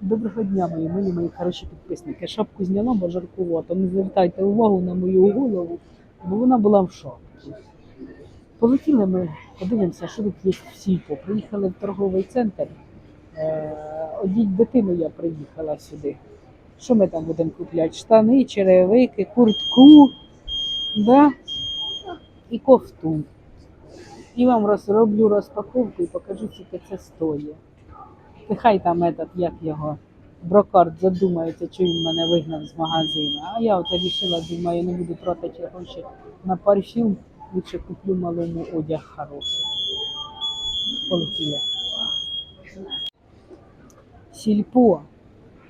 Доброго дня, мої милі, мої хороші підписники. Шапку зняла, бо жаркувато. Не звертайте увагу на мою голову, бо вона була в шапці. Полетіли ми, подивимося, що тут є в сільпо. Приїхали в торговий центр. Е, Одіть дитину я приїхала сюди. Що ми там будемо купляти? Штани, черевики, куртку, да? і кофту. І вам розроблю розпаковку і покажу, скільки це стоїть. Нехай там этот, як його, брокард задумається, що він мене вигнав з магазину. А я от вирішила, думаю, не буду тратити гроші на парфюм, лучше куплю малому одяг хороший. Полетіли. Сільпо.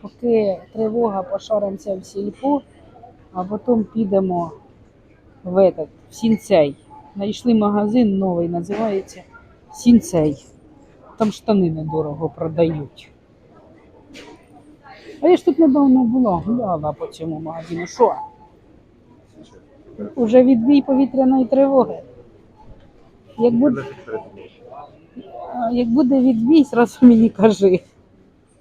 Поки тривога пошаримося в сільпо, а потім підемо в этот, в сінцей. Знайшли магазин новий, називається Сінцей. Там штани недорого продають. А я ж тут недавно була, гуляла по цьому магазину. Що? Уже відбій повітряної тривоги. Як буде, як буде відбій, зразу мені кажи.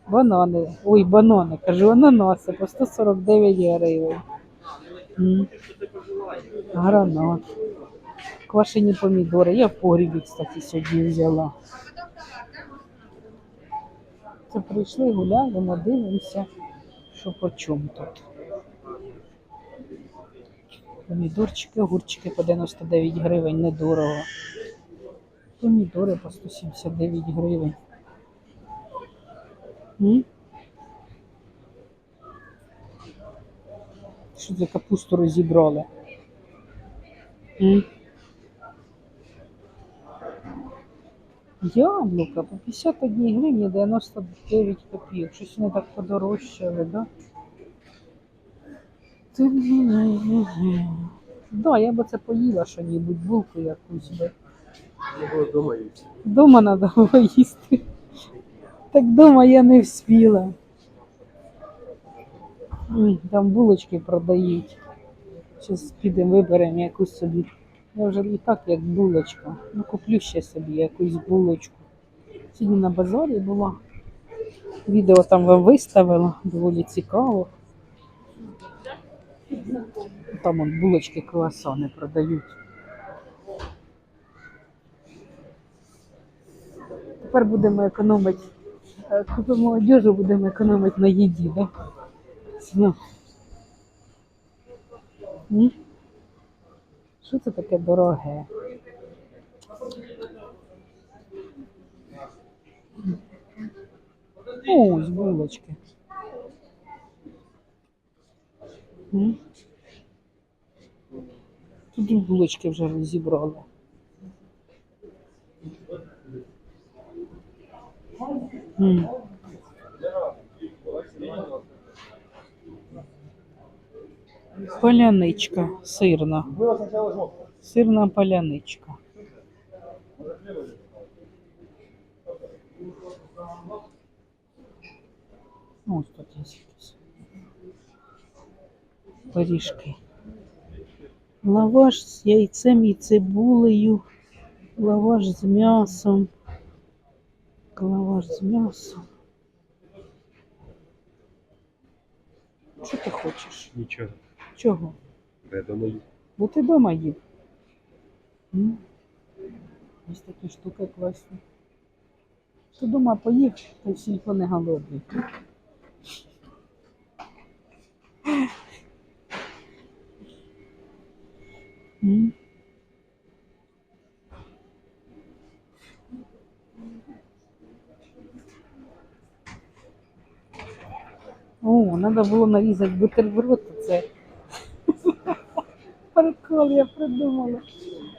Банани. Ой, банани, кажу, ананаси по 149 гривень. Гранат. Квашені помідори. Я в погрібі, кстати, сьогодні взяла. Це прийшли, гуляємо, дивимося, що по чому тут. Помідорчики, огурчики по 99 гривень, недорого. Помідори по 179 гривень. Що за капусту розібрали? М? Яблука по 51 гривні 99 копійок. Щось вони так подорожчали, да? Ти- Да, я би це поїла що-небудь, булку якусь би. Було вдома. Дома треба було їсти. Так дома я не вспіла. Там булочки продають. Зараз підемо виберемо якусь собі. Я вже і так як булочка. Ну куплю ще собі якусь булочку. Сьогодні на базарі була. Відео там вам виставила, доволі цікаво. Там от булочки круасани продають. Тепер будемо економити. е, Купимо одежу, будемо економити на їді, да? Що це таке дороге? О, ось булочки. Тут і булочки вже розібрали. М. Поляничка сирна. Сирна поляничка. Ось тут є якісь пиріжки. Лаваш з яйцем і цибулею. Лаваш з м'ясом. Лаваш з м'ясом. Що ти хочеш? Нічого. Чого? Де дома їсти? Бо ти вдома їв. М? Ось такі штуки класні. Ти вдома поїв, то в сільпо не голодний. М? О, треба було нарізати бутерброд, це Прикол, я придумала.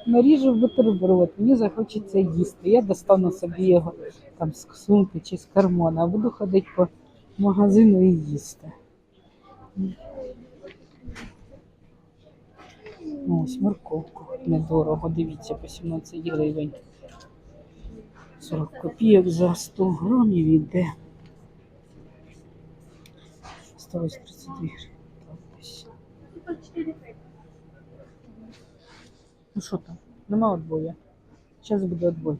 Наріжу бутерброд, мені захочеться їсти. Я достану собі його там з сумки чи з кармана, а буду ходити по магазину і їсти. Ось морковку недорого. Дивіться, по 17 гривень. 40 копійок за 100 грамів іде. 132 гривень. Ну що там? Нема отбою. Зараз буде отбой.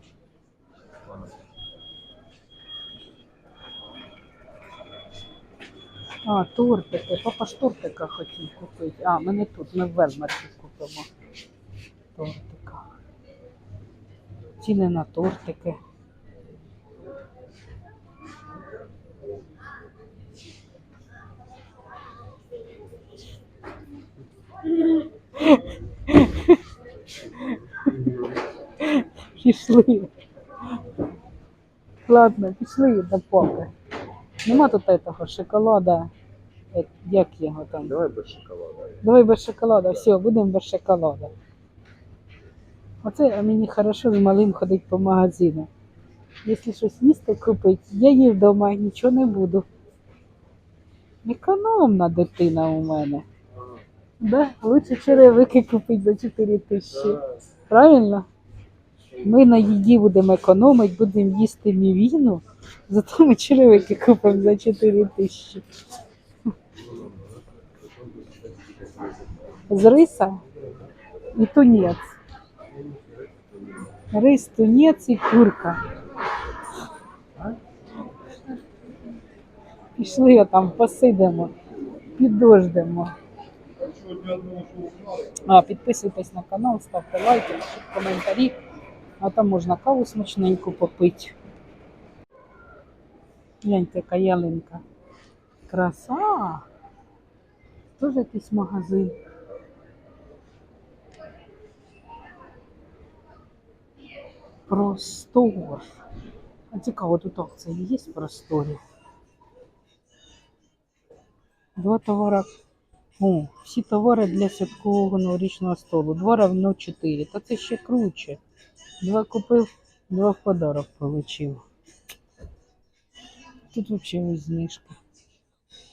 А, тортики. Папа ж тортика хотів купити. А, ми не тут, ми в Велмарті купимо. Тортика. Ціни на тортики. Пішли. Ладно, пішли до папи. Нема тут этого шоколада. Е, Як його там? Давай без шоколада. Давай без шоколада, все, будемо без шоколада. Оце мені хорошо з малим ходить по магазину. Якщо щось їсти купити, я їй вдома нічого не буду. Економна дитина у мене. Да? Лучше черевики купити за 4 тисячі. Правильно? Ми на їді будемо економити, будемо їсти мівіну, зато ми черевики купимо за 4 тисячі. З риса і тунець. Рис, тунець і курка. Пішли там, посидимо, підождемо. А, підписуйтесь на канал, ставте лайки, пишіть коментарі. А там можна каву смачненьку попити. Гляньте, яка ялинка. Краса. Теж якийсь магазин. Простор. А цікаво, тут акції є просторі. Два товари. О, всі товари для святкового новорічного столу. Два равно 4. Та це ще круче. Два купив, два в подарок получив. Тут взагалі знижка.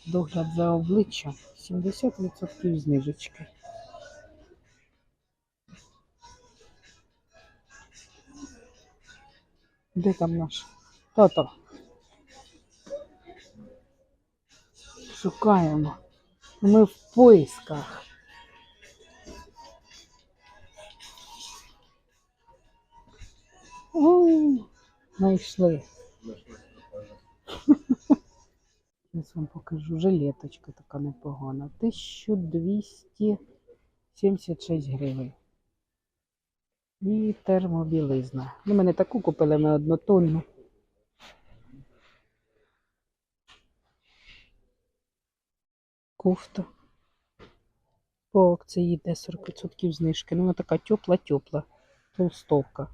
Догляд за обличчям 70% знижечки. Де там наш тато? Шукаємо. Ми в поисках. О, знайшли. Зараз вам покажу. Жилеточка така непогана. 1276 гривень. І термобілизна. Ну, ми не таку купили, ми однотонну. Кофта. По акції йде 40% знижки. Ну, вона така тепла-тепла. Толстовка.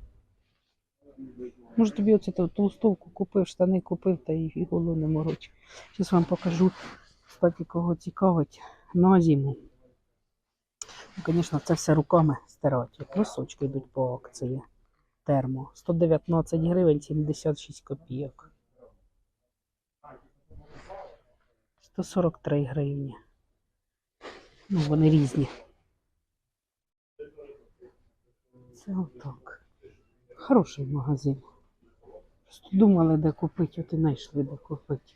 Може тобі оце толстовку купив, штани купив та і, голову не мороч. Зараз вам покажу, кстати, кого цікавить на зиму. Ну, Звісно, це все руками стирати. Носочки йдуть по акції. Термо. 119 гривень 76 копійок. 143 гривні. Ну, вони різні. Це отак. Хороший магазин. Просто думали, де купити, от і знайшли, де купити.